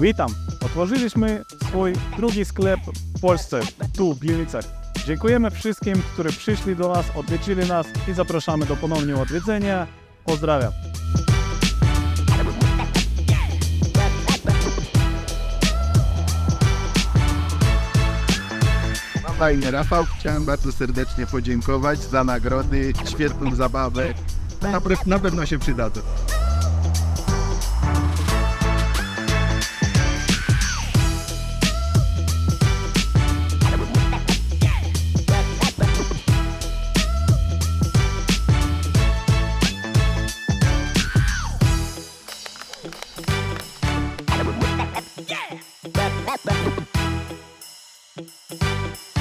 Witam! Otworzyliśmy swój drugi sklep w Polsce, tu w Gliwicach. Dziękujemy wszystkim, którzy przyszli do nas, odwiedzili nas i zapraszamy do ponownego odwiedzenia. Pozdrawiam! Mam na imię Rafał. Chciałem bardzo serdecznie podziękować za nagrody, świetną zabawę. Na, na pewno się przydadzą. Yeah.